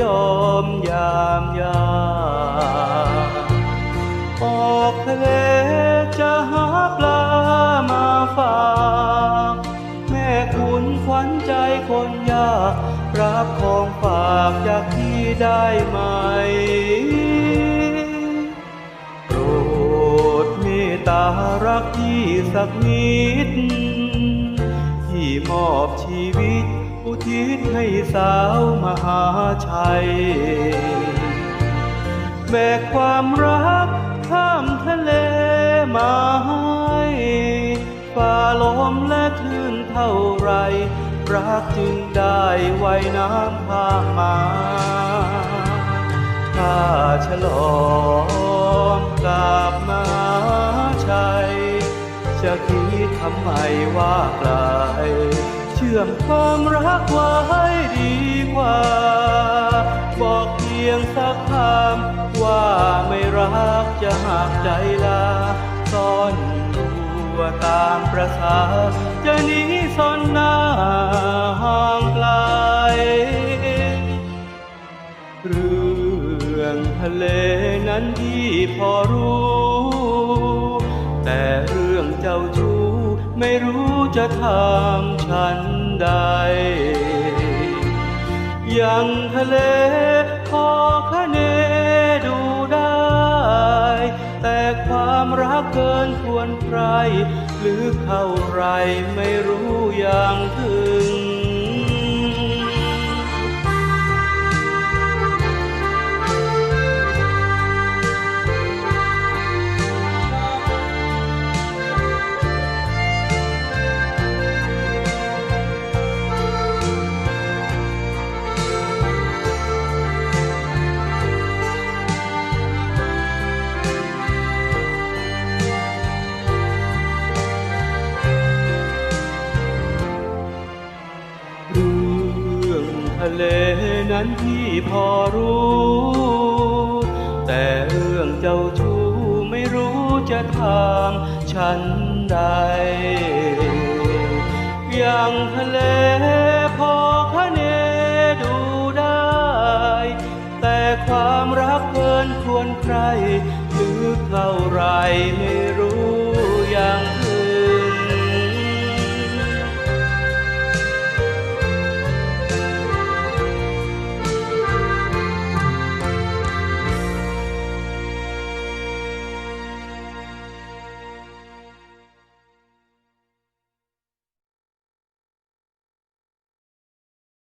ยอมยามยาออกทะเลจะหาปลามาฝากแม่คุณขวัญใจคนยากรับของฝากจากพี่ได้ไหมโปรดเมตตารักพี่สักนิดที่มอบชีวิต อุทิศให้สาวมหาชัย แบกความรักข้ามทะเลมาให้ฝ่าลมและคลื่นเท่าไร รักจึงได้ไว้น้ำพามมาถ้าฉลองกลับมาชัย จะคิดทำไมว่าไกล เชื่อมความรักไว้ดีกว่า บอกเพียงสักคำว่าไม่รักจะหักใจลาซ่อนตัวตามประสาจะหนีซ่อนหน้าห่างไกลเรื่องทะเลนั้นที่พอรู้ แต่เรื่องเจ้าชู้ ไม่รู้จะทำฉันใด ยังทะเลพอคะเนดูได้ แต่ความรักเกินควรใคร หรือเข้าไรไม่รู้อย่างถึง เลนั้นพี่พอรู้ แต่เรื่องเจ้าชู้ไม่รู้จะทำฉันใด อย่างทะเลพอคะเนดูได้ แต่ความรักเกินควรใครลึกเท่าไรไม่รู้